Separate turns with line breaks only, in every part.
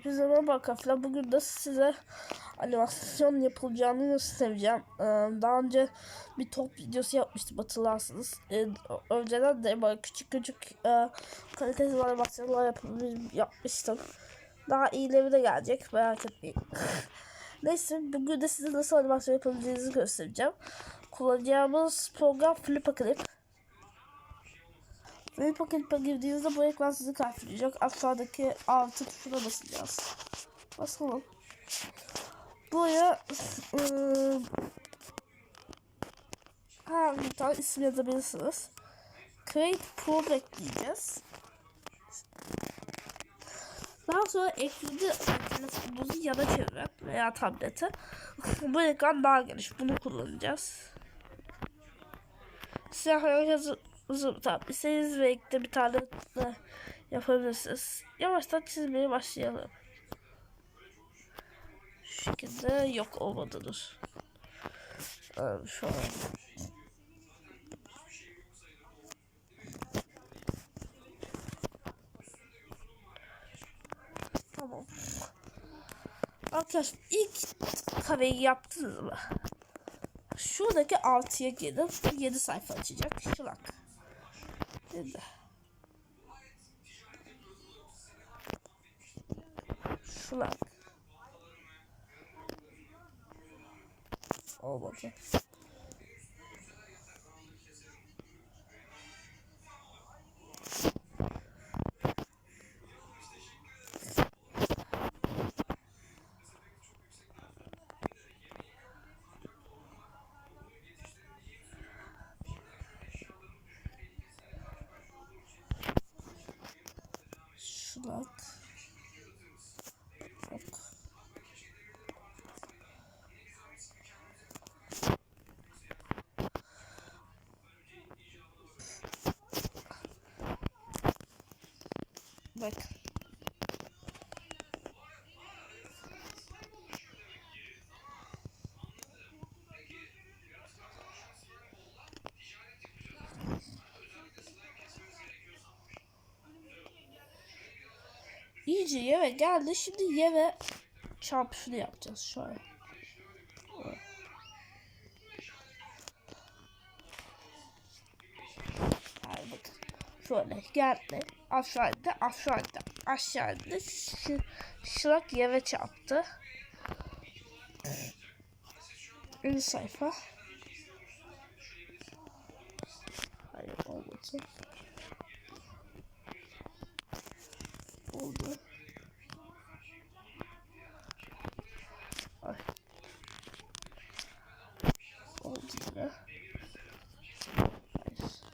Hepinize merhaba arkadaşlar. Bugün de size animasyon yapılacağını göstereceğim. Ee, daha önce bir top videosu yapmıştım hatırlarsınız. Ee, önceden de böyle küçük küçük e, kalitesiz animasyonlar yapmıştım. Daha iyileri de gelecek merak etmeyin. Neyse bugün de size nasıl animasyon yapabileceğinizi göstereceğim. Kullanacağımız program Flipaclip. Ve paketime girdiğinizde bu ekran sizi karşılayacak. Aşağıdaki artı tuşuna basacağız. Basalım. Buraya ıı, her bir tane isim yazabilirsiniz. Create Project diyeceğiz. Daha sonra ekranda telefonunuzu yana çevirin veya tableti. bu ekran daha geniş. Bunu kullanacağız. Siyah yazı uzun tamam. İstediğiniz renkte bir tane de yapabilirsiniz. Yavaştan çizmeye başlayalım. Şu şekilde yok olmadıdır. Ee, şu an. Tamam. Arkadaşlar ilk kareyi yaptınız mı? Şuradaki altıya gelin. Yeni sayfa açacak. Şılak. Şimdi. Şılak. Olmadı. Şılak. Yok. Bak. İyice yeve geldi. Şimdi yeve çarpışını yapacağız şöyle. Hadi Şöyle geldi. Aşağı indi. Aşağı indi. Aşağı indi. Şı, şırak yere çarptı. Bir sayfa. Hayır olmadı. Oldu. Ay. Oldu yine. Hayır.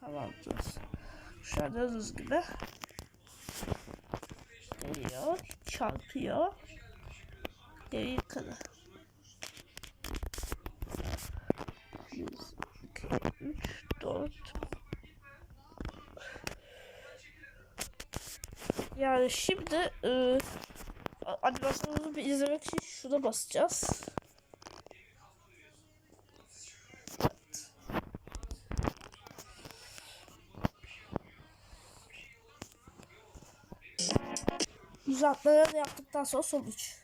Tamamdır. Hız gibi. Geliyor. Çarpıyor. Geri yukarı. 1, 2, 3, 4, Yani şimdi e, animasyonumuzu bir izlemek için şuna basacağız. Düzeltmeleri de yaptıktan sonra sonuç.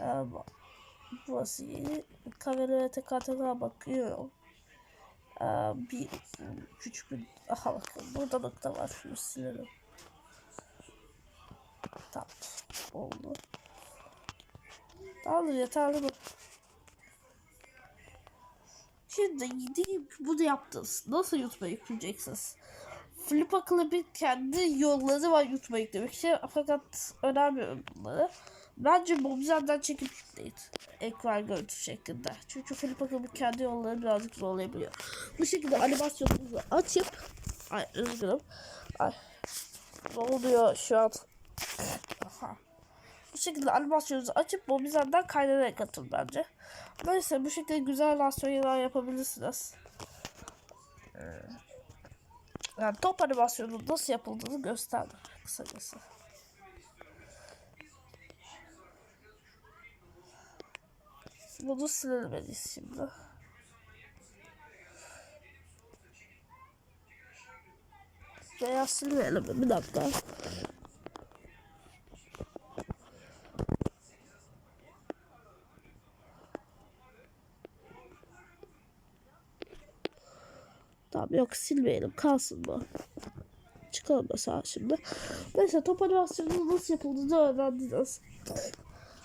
Ama burası iyi. Kameraya tekrar tekrar bakıyorum. Aa, bir küçük bir aha bakın burada nokta var şunu silelim. Tamam oldu. Tamamdır yeterli bu. Şimdi ki bunu yaptınız. Nasıl YouTube'a yükleyeceksiniz? Flip Club'in kendi yolları var YouTube'a yüklemek için fakat önermiyorum bunları. Bence Mobizen'den çekip yükleyin. Ekran görüntü şeklinde. Çünkü Flip kendi yolları birazcık zorlayabiliyor. Bu şekilde animasyonunuzu açıp Ay üzgünüm. Ay. Ne oluyor şu an? Aha bu şekilde animasyonunuzu açıp bu bizden kaynarak atın bence. Neyse bu şekilde güzel animasyonlar yapabilirsiniz. Yani top animasyonunun nasıl yapıldığını gösterdim kısacası. Bunu silinmeliyiz şimdi. Veya silmeyelim bir dakika. Tamam yok silmeyelim kalsın bu. Çıkalım mesela şimdi. Neyse top animasyonu nasıl yapıldığını öğrendiniz.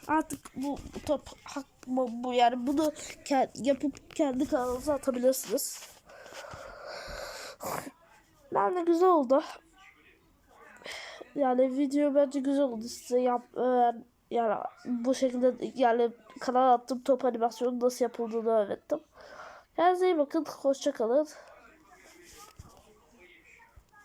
Artık bu, bu top hak mı bu yani bunu ke- yapıp kendi kanalınıza atabilirsiniz. Yani güzel oldu. Yani video bence güzel oldu. Size yap öğren yani bu şekilde yani kanala attım top animasyonu nasıl yapıldığını öğrettim. Kendinize iyi bakın. Hoşça kalın.